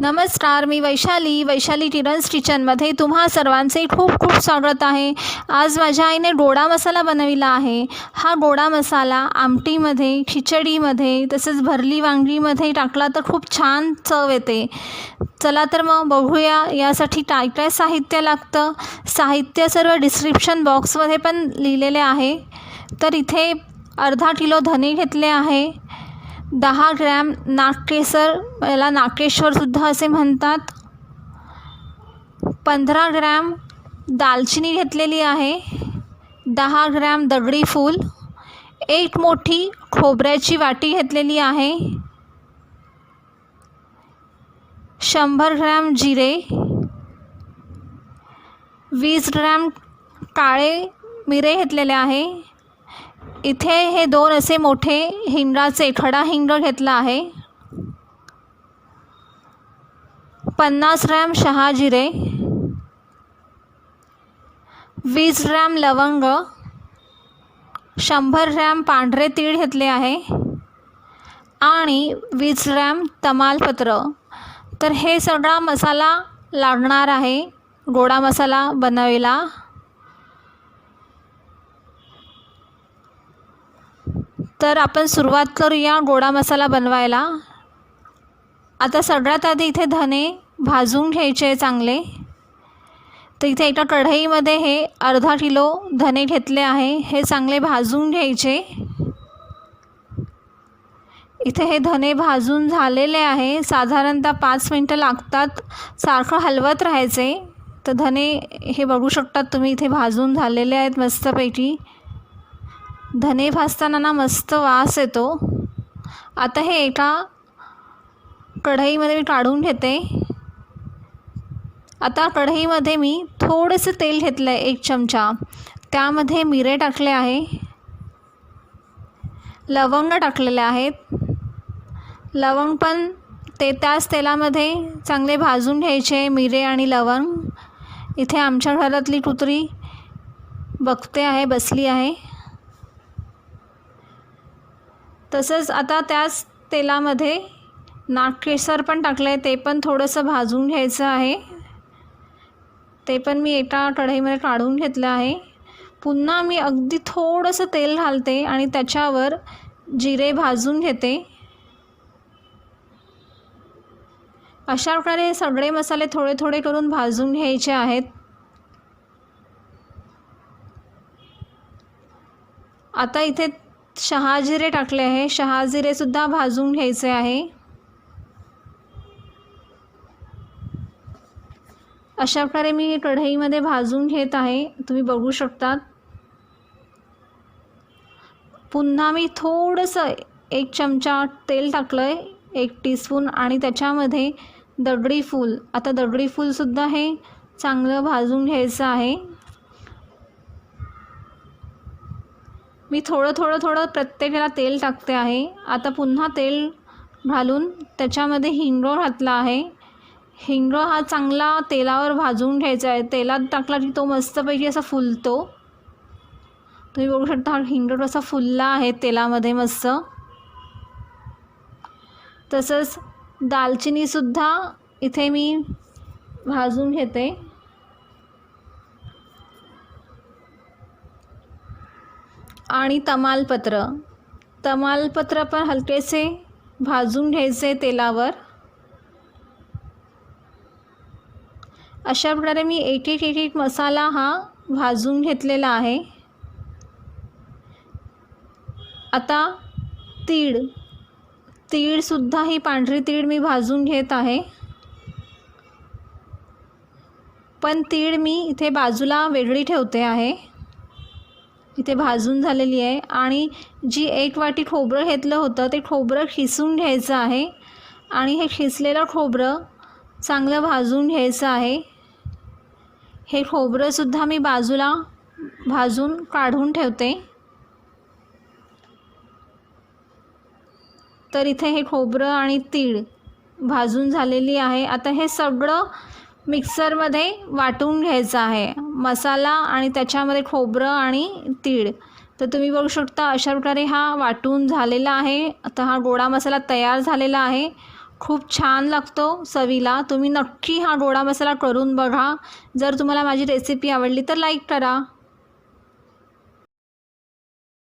नमस्कार मी वैशाली. वैशाली टिरन्स किचनमध्ये तुम्हा सर्वांचे खूप खूप स्वागत आहे. आज माझ्या आईने गोडा मसाला बनविला आहे. हा गोडा मसाला आमटीमध्ये खिचडीमध्ये तसेच भरली वांगीमध्ये टाकला तर खूप छान चव येते. चला तर मग बघूया यासाठी काय काय साहित्य लागतं? साहित्य सर्व डिस्क्रिप्शन बॉक्समध्ये पण लिहिलेले आहे. तर इथे अर्धा किलो धने घेतले आहे. दहा ग्रॅम नागकेसर याला नागेश्वरसुद्धा असे म्हणतात. पंधरा ग्रॅम दालचिनी घेतलेली आहे. दहा ग्रॅम दगडी फूल. एक मोठी खोबऱ्याची वाटी घेतलेली आहे. शंभर ग्रॅम जिरे. वीस ग्रॅम काळे मिरे घेतलेले आहे. इथे हे दोन असे मोठे हिंगाचे खडा हिंग घेतला आहे. पन्नास ग्रॅम शहाजिरे वीस ग्रॅम लवंग शंभर ग्रॅम पांढरे तीळ घेतले आहे आणि वीस ग्रॅम तमालपत्र. तर हे सगळा मसाला लागणार आहे. गोडा मसाला बनवायला तर आपण सुरुवात करूया गोडा मसाला बनवायला. आता सगळ्यात आधी इथे धने भाजून घ्यायचे चांगले. तर इथे एका कढईमध्ये हे अर्धा किलो धने घेतले आहे. हे चांगले भाजून घ्यायचे. इथे हे धने भाजून झालेले आहे. साधारणतः पाच मिनटं लागतात. सारखं हलवत राहायचे. तर धने हे बघू शकतात तुम्ही इथे भाजून झालेले आहेत मस्तपैकी. धने भाजताना ना मस्त वास येतो. आता हे एका कढईमध्ये मी काढून घेते. आता कढईमध्ये मी थोडंसं तेल घेतलं आहे एक चमचा. त्यामध्ये मिरे टाकले आहे. लवंग टाकलेले आहेत. लवंग पण ते त्याच तेलामध्ये चांगले भाजून घ्यायचे मिरे आणि लवंग. इथे आमच्या घरातली कुत्री बघते आहे बसली आहे. तसंच आता त्याच तेलामध्ये नागकेसर पण टाकलं आहे ते पण थोडंसं भाजून घ्यायचं आहे. ते पण मी एका कढईमध्ये काढून घेतलं आहे. पुन्हा मी अगदी थोडंसं तेल घालते आणि त्याच्यावर जिरे भाजून घेते. अशा प्रकारे सगळे मसाले थोडे थोडे करून भाजून घ्यायचे आहेत. आता इथे शहाजिरे टाकले आहे. शहाजिरेसुद्धा भाजून घ्यायचे आहे. अशा प्रकारे मी कढईमध्ये भाजून घेत आहे. तुम्ही बघू शकतात. पुन्हा मी थोडंसं एक चमचा तेल टाकलं आहे एक टीस्पून आणि त्याच्यामध्ये दगडी फूल. आता दगडी फूलसुद्धा हे चांगलं भाजून घ्यायचं आहे. मी थोडं थोडं थोडं प्रत्येकाला तेल टाकते आहे. आता पुन्हा तेल घालून त्याच्यामध्ये हिंग घातला आहे. हिंग हा चांगला तेलावर भाजून घ्यायचा आहे. तेलात टाकला की तो मस्तपैकी असा फुलतो. तुम्ही बघू शकता हा हिंग कसा फुलला आहे तेलामध्ये मस्त. तसंच दालचिनीसुद्धा इथे मी भाजून घेते. आणि तमालपत्र. तमालपत्र पण हलकेसे भाजून घ्यायचे तेलावर. अशा प्रकारे मी एक एक एक एक मसाला हा भाजून घेतलेला आहे. आता तीळ. तीळसुद्धा ही पांढरी तीळ मी भाजून घेत आहे. पण तीळ मी इथे बाजूला वेगळी ठेवते आहे. इथे भाजून झालेली आहे. आणि जी एक वाटी खोबरं घेतलं होतं ते खोबरं खिसून घ्यायचं आहे. आणि हे खिसलेलं खोबरं चांगलं भाजून घ्यायचं आहे. हे खोबरंसुद्धा मी बाजूला भाजून काढून ठेवते. तर इथे हे खोबरं आणि तीळ भाजून झालेली आहे. आता हे सगळं मिक्सरमध्ये वाटून घ्यायचं आहे. मसाला आणि त्याच्यामध्ये खोबरं आणि तीळ. तर तुम्ही बघू शकता अशा प्रकारे हा वाटून झालेला आहे. आता हा गोडा मसाला तयार झालेला आहे. खूप छान लागतो चवीला. तुम्ही नक्की हा गोडा मसाला करून बघा. जर तुम्हाला माझी रेसिपी आवडली तर लाईक करा.